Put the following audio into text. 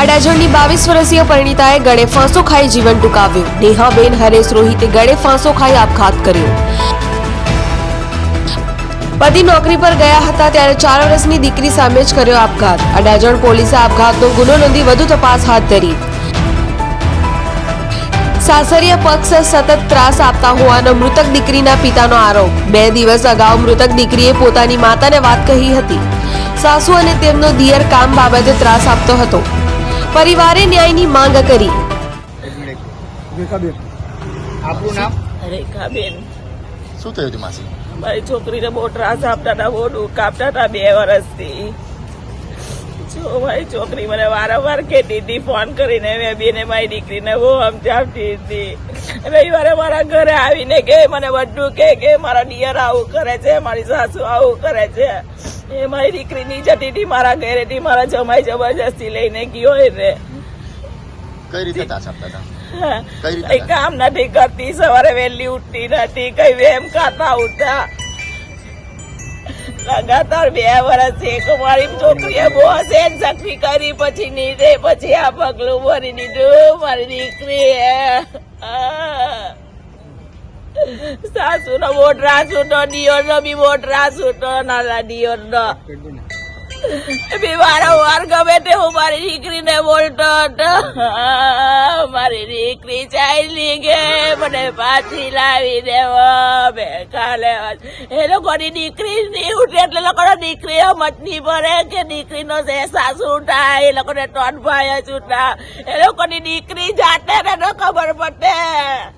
અડાજણની બાવીસ વર્ષીય પરિણીતાએ ગળે ફાંસો ખાઈ જીવન ટૂંકાવ્યું. નેહાબેન હરેશ રોહિતે ગળે ફાંસો ખાઈ આપઘાત કર્યો. પતિ નોકરી પર ગયા હતા ત્યારે ચાર વર્ષની દીકરી સામે જ કર્યો આપઘાત. અડાજણ પોલીસે આપઘાતનો ગુનો નોંધી વધુ તપાસ હાથ ધરી. સાસરીય પક્ષ સતત ત્રાસ આપતા હોવાનો મૃતક દીકરીના પિતાનો આરોપ. બે દિવસ અગાઉ મૃતક દીકરીએ પોતાની માતાને વાત કહી હતી. સાસુ અને તેમનો દિયર કામ બાબતે ત્રાસ આપતો હતો. પરિવારે ન્યાયની માંગ કરી. આપણું નામ? રેખાબેન. શું થયું હતું માસી? મારી છોકરીને બહુ ત્રાસ આપતા હતા બહુ દુઃખ આપતા હતા બે વર્ષથી. જો મારી છોકરી મને વારંવાર કહેતી હતી ફોન કરીને મેં બેને મારી દીકરીને બહુ સમજાવતી હતી. રવિવારે મારા ઘરે આવીને કે મને બધું કે કે મારા ડિયર આવું કરે છે મારી સાસુ આવું કરે છે. એ મારી દીકરી ની જતી હતી મારા ઘરેથી મારા જમાઈ જબરજસ્તી લઈને ગયો એને. કઈ રીતે તાસ હતા કઈ કઈ કામ નથી કરતી. સવારે વહેલી ઉઠતી નથી કઈ વેમ ખાતા ઉઠતા. લગાતાર બે વર્ષ એક મારી છોકરીએ બહુ સેન શક્તિ કરી પછી નીચે પછી આ પગલું ભરી દીધું મારી દીકરી સાસુ મોટરા બહુ ત્રાસ ઉઠો દિયોર નો બી મોટરા ત્રાસ નાના દિયોરનો બી વારંવાર ગમે તે હું મારી દીકરીને બોલતો હતો મારી દીકરી ચાલી ગે મને પાછી લાવી દેવો બે કાલે એ લોકોની દીકરી નહીં ઉઠે એટલે લોકોનો દીકરી સમજ નહીં પડે કે દીકરીનો જે સાસુ ઉઠાય એ લોકોને ત્રણ ભાઈ જ ઉઠા એ લોકોની દીકરી જાતે ને ખબર પડે.